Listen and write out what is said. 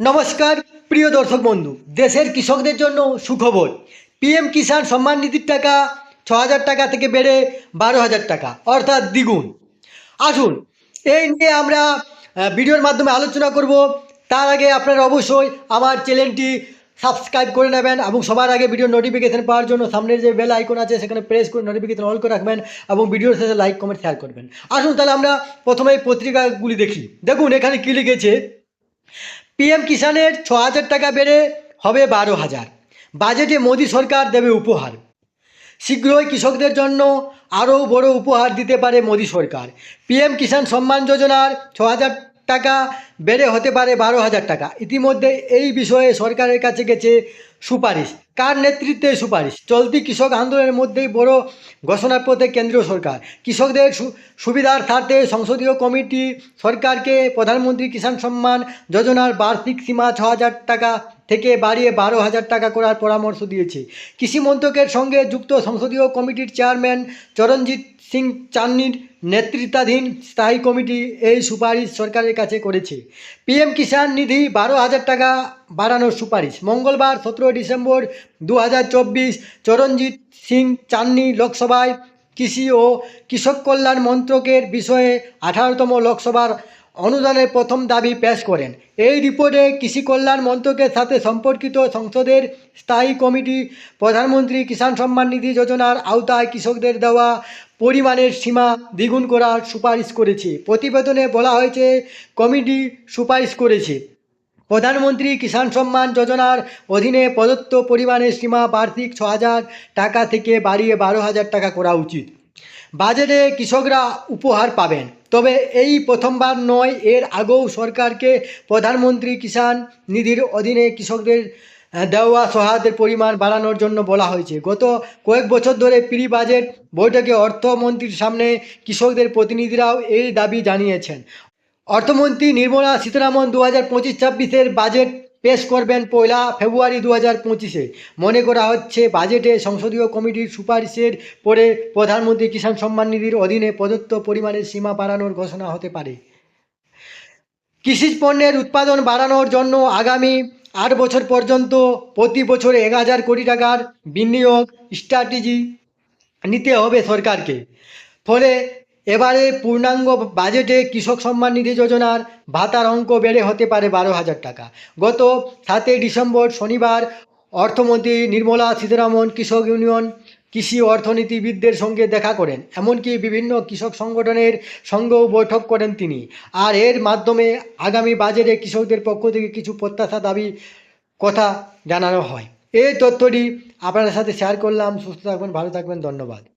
নমস্কার, প্রিয় দর্শক বন্ধু। দেশের কৃষকদের জন্য সুখবর। পিএম কিষাণ সম্মান নিধির টাকা ছ হাজার টাকা থেকে বেড়ে বারো হাজার টাকা। অর্থাৎ দ্বিগুণ। আসুন, এই নিয়ে আমরা ভিডিওর মাধ্যমে আলোচনা করব। তার আগে আপনারা অবশ্যই আমার চ্যানেলটি সাবস্ক্রাইব করে নেবেন এবং সবার আগে ভিডিও নোটিফিকেশন পাওয়ার জন্য সামনের যে বেল আইকন আছে, সেখানে প্রেস করে নোটিফিকেশন অল করে রাখবেন এবং ভিডিওর শেষে লাইক কমেন্ট শেয়ার করবেন। আসুন তাহলে আমরা প্রথমে পত্রিকাগুলি দেখি। দেখুন, এখানে কী লিখেছে? পিএম কিষাণের ছ হাজার টাকা বেড়ে হবে বারো হাজার। বাজেটে মোদী সরকার দেবে উপহার। শীঘ্রই কৃষকদের জন্য আরও বড় উপহার দিতে পারে মোদী সরকার। পিএম কিষাণ সম্মান যোজনার ছ হাজার টাকা, বেড়ে হতে পারে বারো হাজার টাকা। ইতিমধ্যে এই বিষয়ে সরকারের কাছে গেছে সুপারিশ। কার নেতৃত্বে সুপারিশ? চলতি কৃষক আন্দোলনের মধ্যেই বড় ঘোষণার পথে কেন্দ্রীয় সরকার। কৃষকদের সু- সুবিধার স্বার্থে সংসদীয় কমিটি সরকারকে প্রধানমন্ত্রী কিষাণ সম্মান যোজনার বার্ষিক সীমা ছ হাজার টাকা থেকে বাড়িয়ে বারো হাজার টাকা করার পরামর্শ দিয়েছে। কৃষি মন্ত্রকের সঙ্গে যুক্ত সংসদীয় কমিটির চেয়ারম্যান চরণজিৎ সিং চান্নির নেতৃত্বাধীন স্থায়ী কমিটি এই সুপারিশ সরকারের কাছে করেছে। পিএম কিষাণ নিধি বারো হাজার টাকা বাড়ানোর সুপারিশ। মঙ্গলবার সতেরো ডিসেম্বর দু হাজার চব্বিশ চরণজিৎ সিং চান্নি লোকসভায় কৃষি ও কৃষক কল্যাণ মন্ত্রকের বিষয়ে আঠারোতম লোকসভার অনুদানের প্রথম দাবি পেশ করেন। এই রিপোর্টে কৃষি কল্যাণ মন্ত্রকের সাথে সম্পর্কিত সংসদের স্থায়ী কমিটি, প্রধানমন্ত্রী কিষাণ সম্মান নিধি যোজনার আওতায় কৃষকদের দেওয়া পরিমাণের সীমা দ্বিগুণ করার সুপারিশ করেছে। প্রতিবেদনে বলা হয়েছে, কমিটি সুপারিশ করেছে। প্রধানমন্ত্রী কিষাণ সম্মান যোজনার অধীনে প্রদত্ত পরিমাণের সীমা বার্ষিক ছ টাকা থেকে বাড়িয়ে বারো হাজার টাকা করা উচিত। বাজেটে কৃষকরা উপহার পাবেন। তবে এই প্রথমবার নয়, এর আগেও সরকারকে প্রধানমন্ত্রী কিষাণ নিধির অধীনে কৃষকদের দেওয়া সহায়তার পরিমাণ বাড়ানোর জন্য বলা হয়েছে। গত কয়েক বছর ধরে প্রি বাজেট বৈঠকে অর্থমন্ত্রীর সামনে কৃষকদের প্রতিনিধিরাও এই দাবি জানিয়েছেন। অর্থমন্ত্রী নির্মলা সীতারামন দু হাজার পঁচিশ ছাব্বিশের বাজেট পেশ করবেন পয়লা ফেব্রুয়ারি দু হাজার পঁচিশে। মনে করা হচ্ছে, বাজেটে সংসদীয় কমিটির সুপারিশের পরে প্রধানমন্ত্রী কিষাণ সম্মান নিধির অধীনে প্রদত্ত পরিমাণের সীমা বাড়ানোর ঘোষণা হতে পারে। কৃষি পণ্যের উৎপাদন বাড়ানোর জন্য আগামী আট বছর পর্যন্ত প্রতি বছর এক হাজার কোটি টাকার বিনিয়োগ স্ট্র্যাটেজি নিতে হবে সরকারকে। ফলে এবারে পূর্ণাঙ্গ বাজেটে কৃষক সম্মান নিধি যোজনার ভাতার অঙ্ক বেড়ে হতে পারে বারো হাজার টাকা। গত সাতই ডিসেম্বর শনিবার অর্থমন্ত্রী নির্মলা সীতারামন কৃষক ইউনিয়ন কৃষি অর্থনীতিবিদদের সঙ্গে দেখা করেন, এমনকি বিভিন্ন কৃষক সংগঠনের সঙ্গেও বৈঠক করেন তিনি। আর এর মাধ্যমে আগামী বাজারে কৃষকদের পক্ষ থেকে কিছু প্রত্যাশা দাবি কথা জানানো হয়। এই তথ্যটি আপনাদের সাথে শেয়ার করলাম। সুস্থ থাকবেন, ভালো থাকবেন, ধন্যবাদ।